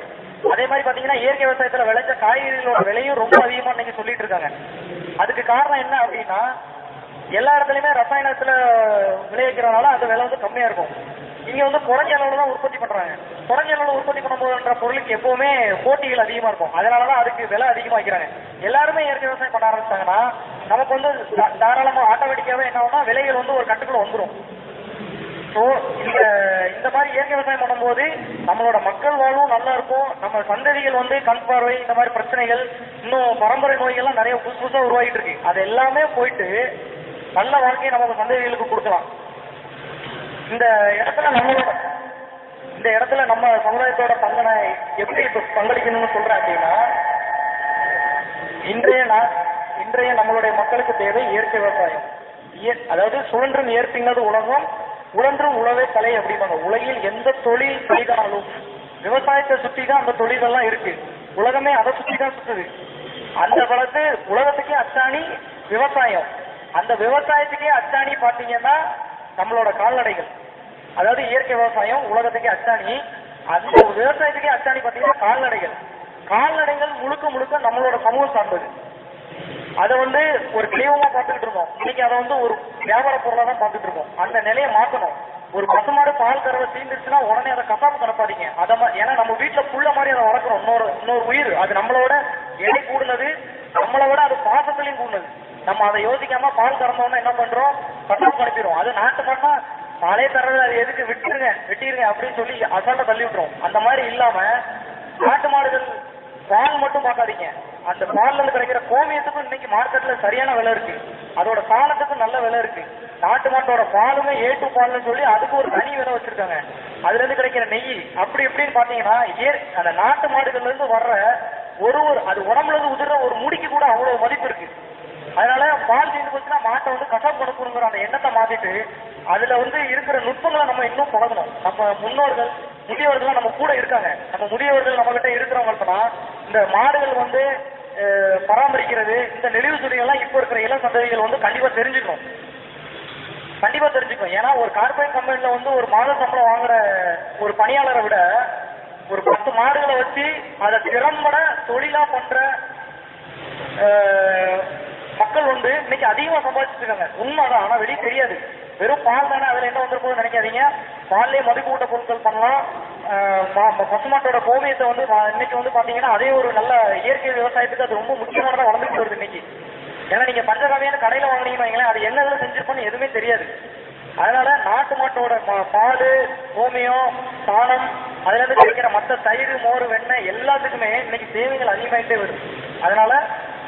அதே மாதிரி பாத்தீங்கன்னா இயற்கை விவசாயத்துல விளைஞ்ச காய்கறிகளோட விலையும் ரொம்ப அதிகமா இன்னைக்கு சொல்லிட்டு இருக்காங்க. அதுக்கு காரணம் என்ன அப்படின்னா எல்லா இடத்துலயுமே ரசாயனத்துல விளைவிக்கிறதுனால அந்த விலை வந்து கம்மியா இருக்கும். இங்க வந்து குறைஞ்ச அளவுல தான் உற்பத்தி பண்றாங்க. குறைஞ்ச அளவுல உற்பத்தி பண்ணும்போதுன்ற பொருளுக்கு எப்பவுமே போட்டிகள் அதிகமா இருக்கும். அதனாலதான் அதுக்கு விலை அதிகமா வைக்கிறாங்க எல்லாருமே இயற்கை விவசாயம் பண்ண ஆரம்பிச்சாங்கன்னா நமக்கு வந்து தாராளமா ஆட்டோமேட்டிக்காவே என்ன ஆகும்னா விலைகள் வந்து ஒரு கட்டுக்குள்ள வந்துடும் ஸோ இந்த இந்த மாதிரி இயற்கை விவசாயம் பண்ணும்போது நம்மளோட மக்கள் வாழ்வும் நல்லா இருக்கும். நம்ம சந்ததிகள் வந்து கண் பார்வை இந்த மாதிரி பிரச்சனைகள் இன்னும் பரம்பரை நோய்கள்லாம் நிறைய புதுசு புதுசாக உருவாகிட்டு இருக்கு. அது எல்லாமே போயிட்டு நல்ல வாழ்க்கையை நமக்கு சந்ததிகளுக்கு கொடுக்கலாம். இந்த இடத்துல நம்மளோட இந்த இடத்துல நம்ம சமுதாயத்தோட பங்கனை எப்படி இப்ப பங்களிக்கணும்னு சொல்றேன் அப்படின்னா இன்றைய நா- இன்றைய நம்மளுடைய மக்களுக்கு தேவை இயற்கை விவசாயம். அதாவது சுழன்றும் ஏற்பினது உலகம் உழன்றும் உழவே கலை அப்படிம்பாங்க. உலகில் எந்த தொழில் செய்தாலும் விவசாயத்தை சுத்தி தான் அந்த தொழிலெல்லாம் இருக்கு. உலகமே அதை சுத்தி தான் சுத்துது. அந்த காலத்து உலகத்துக்கே அத்தாணி விவசாயம். அந்த விவசாயத்துக்கே அத்தாணி பாத்தீங்கன்னா நம்மளோட கால்நடைகள். அதாவது இயற்கை விவசாயம் உலகத்துக்கே அச்சாணி அந்த விவசாயத்துக்கே அச்சாணி பாத்தீங்கன்னா கால்நடைகள். கால்நடைகள் முழுக்க முழுக்க நம்மளோட சமூகம் சார்ந்தது. அதை வந்து ஒரு தெளிவமா பார்த்துக்கிட்டு இருக்கோம் இன்னைக்கு அதை வந்து ஒரு வியாபார பொருளா தான் பார்த்துட்டு இருக்கோம். அந்த நிலையை மாத்தணும். ஒரு பசுமாடு பால் கறவை தீர்ந்துச்சுன்னா உடனே அதை கசாப்பு கலப்பாதீங்க அதை ஏன்னா நம்ம வீட்டுல புள்ள மாதிரி அதை வளர்க்குறோம். இன்னொரு இன்னொரு உயிர். அது நம்மளோட எடை கூடுனது. நம்மளை விட அது பாசத்துலயும் கூடுனது. நம்ம அதை யோசிக்காம பால் கறந்தோம்னா என்ன பண்றோம்? கசாப்பு கலப்பிடுவோம் அது நாட்டு பண்ணா நானே தர்றது அது எதுக்கு? விட்டுருங்க வெட்டிருங்க அப்படின்னு சொல்லி அசால்ட்டா தள்ளி விட்டுரும் அந்த மாதிரி இல்லாம நாட்டு மாடுகள் பால் மட்டும் பார்க்காதீங்க. அந்த பால்ல இருந்து கிடைக்கிற கோமியத்துக்கும் இன்னைக்கு மார்க்கெட்ல சரியான விலை இருக்கு. அதோட சாணத்துக்கும் நல்ல விலை இருக்கு. நாட்டு மாட்டோட பாலுமே ஏ டு பால்னு சொல்லி அதுக்கு ஒரு தனி விலை வச்சிருக்காங்க. அதுல இருந்து கிடைக்கிற நெய் அப்படி இப்படின்னு பாத்தீங்கன்னா அந்த நாட்டு மாடுகள்ல இருந்து வர்ற ஒரு ஒரு அது உடம்புல இருந்து உதிர ஒரு முடிக்கு கூட அவ்வளவு மதிப்பு இருக்கு. அதனால பால் தீர்ந்து போச்சுன்னா மாட்டை வந்து கசாப்பு அந்த எண்ணத்தை மாத்திட்டு அதுல வந்து இருக்கிற நுட்பங்களை நம்ம இன்னும் பழகணும். நம்ம முன்னோர்கள் முதியவர்கள் நம்ம கூட இருக்காங்க. நம்ம முதியவர்கள் நம்ம கிட்ட இருக்கிறவங்கள்ட்டனா இந்த மாடுகள் வந்து பராமரிக்கிறது இந்த நெளிவு துணிகள்லாம் இப்போ இருக்கிற இளம் சந்ததிகள் வந்து கண்டிப்பா தெரிஞ்சுக்கணும். கண்டிப்பா தெரிஞ்சுக்கணும். ஏன்னா ஒரு கார்பரேட் கம்பெனில வந்து ஒரு மாத சம்பளம் வாங்குற ஒரு பணியாளரை விட ஒரு பத்து மாடுகளை வச்சு அதை திறம்பட தொழிலா பண்ற மக்கள் வந்து இன்னைக்கு அதிகமா சம்பாதிச்சுட்டு இருக்காங்க உண்மைதான். ஆனா வெளியே தெரியாது. வெறும் பால் தானே அதுல என்ன வந்திருக்கும் நினைக்காதீங்க. பால்லே மதுக்கூட்ட பொருட்கள் பண்ணலாம். பசுமாட்டோட கோமியத்தை வந்து இன்னைக்கு வந்து பாத்தீங்கன்னா அதே ஒரு நல்ல இயற்கை விவசாயத்துக்கு அது ரொம்ப முக்கியமானதா வளர்ந்துட்டு வருது இன்னைக்கு. ஏன்னா நீங்க பஞ்சகாவியான கடையில வாங்குனீங்கன்னு வைங்களேன் அது என்ன இதுல செஞ்சிருப்போம்னு எதுவுமே தெரியாது. அதனால நாட்டு மாட்டோட பால் கோமியம் சாணம் அதுல இருந்து கிடைக்கிற மற்ற தயிர் மோர் வெண்ணெய் எல்லாத்துக்குமே இன்னைக்கு தேவைகள் அதிகமாயிட்டே வருது. அதனால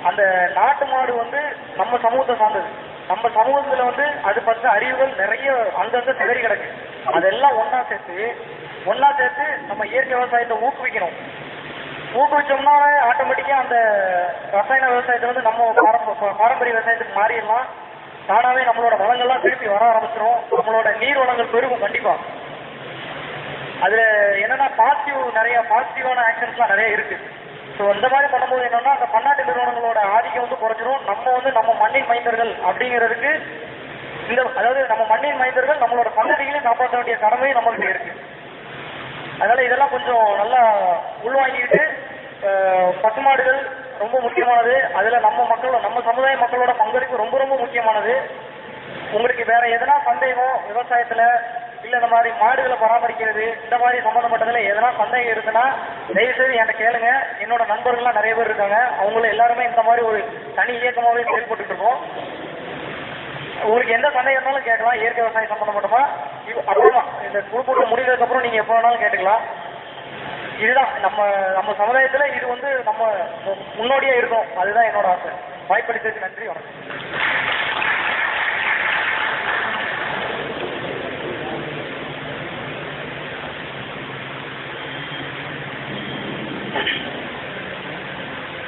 அந்த நாட்டு மாடு வந்து நம்ம சமூகத்தை சார்ந்தது. நம்ம சமூகத்துல வந்து அது பற்ற அறிவுகள் நிறைய அங்கங்க சிதறி கிடக்கு. அதெல்லாம் ஒன்னா சேர்த்து ஒன்னா சேர்த்து நம்ம இயற்கை விவசாயத்தை ஊக்குவிக்கணும். ஊக்குவிச்சோம்னா ஆட்டோமேட்டிக்கா அந்த ரசாயன விவசாயத்தை வந்து நம்ம பாரம்பரிய விவசாயத்துக்கு மாறிடலாம். தானாவே நம்மளோட வளங்கள்லாம் திருப்பி வர ஆரம்பிச்சிடும் நம்மளோட நீர் வளங்கள் பெருகும் கண்டிப்பா. அதுல என்னன்னா பாசிட்டிவ் நிறைய பாசிட்டிவான ஆக்ஷன்ஸ்லாம் நிறைய இருக்கு. ஸோ இந்த மாதிரி பண்ணும்போது என்னன்னா அந்த பன்னாட்டு நிறுவனங்களோட ஆதிக்கம் வந்து குறைஞ்சிரும். நம்ம வந்து நம்ம மண்ணின் மைந்தர்கள் அப்படிங்கிறதுக்கு இந்த அதாவது நம்ம மண்ணின் மைந்தர்கள் நம்மளோட பன்னடிகளையும் காப்பாற்ற வேண்டிய கடமையும் நம்மகிட்ட இருக்கு. அதனால இதெல்லாம் கொஞ்சம் நல்லா உள்வாங்கிக்கிட்டு பசுமாடுகள் ரொம்ப முக்கியமானது. அதுல நம்ம மக்களோட நம்ம சமுதாய மக்களோட பங்களிப்பு ரொம்ப ரொம்ப முக்கியமானது. உங்களுக்கு வேற எதனா சந்தேகம் விவசாயத்துல இல்ல இந்த மாதிரி மாடுகளை பராமரிக்கிறது இந்த மாதிரி சம்பந்தப்பட்டதுல எதனா சந்தேகம் இருக்குன்னா தயவு செய்து என்கிட்ட கேளுங்க. என்னோட நண்பர்கள்லாம் நிறைய பேர் இருக்காங்க. அவங்களும் எல்லாருமே இந்த மாதிரி ஒரு தனி இயக்கமாகவே செயல்பட்டு இருக்கோம். உங்களுக்கு எந்த சந்தேகம் இருந்தாலும் கேட்கலாம். இயற்கை விவசாயம் சம்பந்தப்பட்டமா? இது அவ்வளவுதான். இந்த குழுக்கூட்டம் முடிந்ததுக்கு அப்புறம் நீங்க எப்போ வேணாலும் கேட்டுக்கலாம். இதுதான். நம்ம நம்ம சமுதாயத்துல இது வந்து நம்ம முன்னோடியா இருக்கும். அதுதான் என்னோட ஆசை. வாய்ப்பளித்ததுக்கு நன்றி வணக்கம்.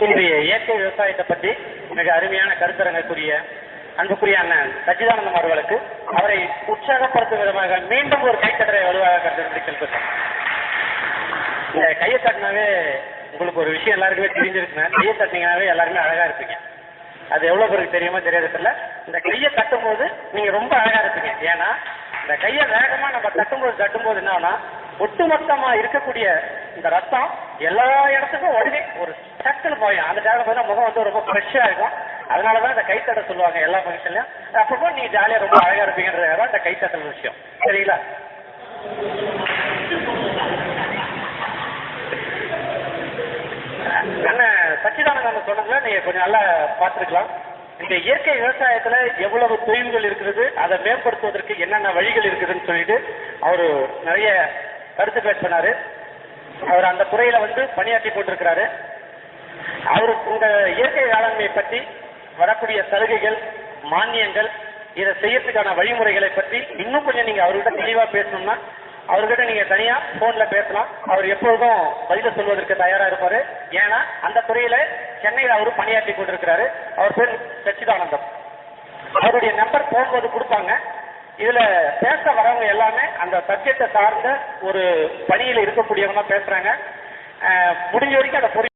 இன்றைய இயற்கை விவசாயத்தை பற்றி மிக அருமையான கருத்தரங்கக்கூடிய அன்புக்குரிய அண்ணன் சச்சிதானந்தம் அவர்களுக்கு அவரை உற்சாகப்படுத்தும் விதமாக மீண்டும் ஒரு கைத்தட்டரை வலுவாக கருத்து செல்கிறேன் இந்த கையை தட்டினாவே உங்களுக்கு ஒரு விஷயம் எல்லாருக்குமே தெரிஞ்சிருக்குங்க கையை தட்டினீங்கனாவே எல்லாருமே அழகா இருப்பீங்க. அது எவ்வளவு பேருக்கு தெரியுமோ தெரியாது இந்த கையை தட்டும் போது நீங்க ரொம்ப அழகா இருப்பீங்க. ஏன்னா இந்த கையை வேகமா நம்ம தட்டும்போது தட்டும்போது என்னன்னா ஒட்டுமொத்தமா இருக்கக்கூடிய இந்த ரத்தம் எல்லா இடத்துக்கும் உடனே ஒரு டக்குன்னு போயும் அந்த டைம்ல போய் முகம் வந்து ரொம்ப ஃப்ரெஷ்ஷா இருக்கும். அதனாலதான் இந்த கைத்தட்ட சொல்லுவாங்க எல்லா ஃபங்க்ஷன்லயும் அப்பப்போ நீ ஜாலியா ரொம்ப அழகா இருப்பீங்கன்றதுதான் இந்த கைத்தட்டல் விஷயம். சரிங்களா? அண்ணன் சச்சிதானந்தன் சொன்னதுல நீங்க கொஞ்சம் நல்லா பார்த்துருக்கலாம். இந்த இயற்கை விவசாயத்துல எவ்வளவு தொய்வுகள் இருக்கிறது அதை மேம்படுத்துவதற்கு என்னென்ன வழிகள் இருக்குதுன்னு சொல்லிட்டு அவரு நிறைய கருத்து பேசினாரு. அவர் அந்த துறையில வந்து பணியாற்றி கொண்டிருக்கிறாரு. அவருக்கு இந்த இயற்கை வேளாண்மையை பற்றி வரக்கூடிய சலுகைகள் மானியங்கள் இதை செய்யறதுக்கான வழிமுறைகளை பற்றி இன்னும் கொஞ்சம் நீங்க அவர்கிட்ட தெளிவா பேசணும்னா அவர்கிட்ட நீங்க தனியா போன்ல பேசலாம். அவர் எப்பொழுதும் பதில சொல்வதற்கு தயாரா இருப்பாரு. ஏன்னா அந்த துறையில சென்னையில் அவரு பணியாற்றி கொண்டிருக்கிறாரு. அவர் பேர் சச்சிதானந்தம். அவருடைய நம்பர் போகும்போது கொடுப்பாங்க இதுல பேச வரவங்க எல்லாமே அந்த சப்ஜெக்டை சார்ந்த ஒரு பணியில இருக்கக்கூடியவங்க பேசுறாங்க. அஹ் முடிஞ்ச வரைக்கும் அதை பொறி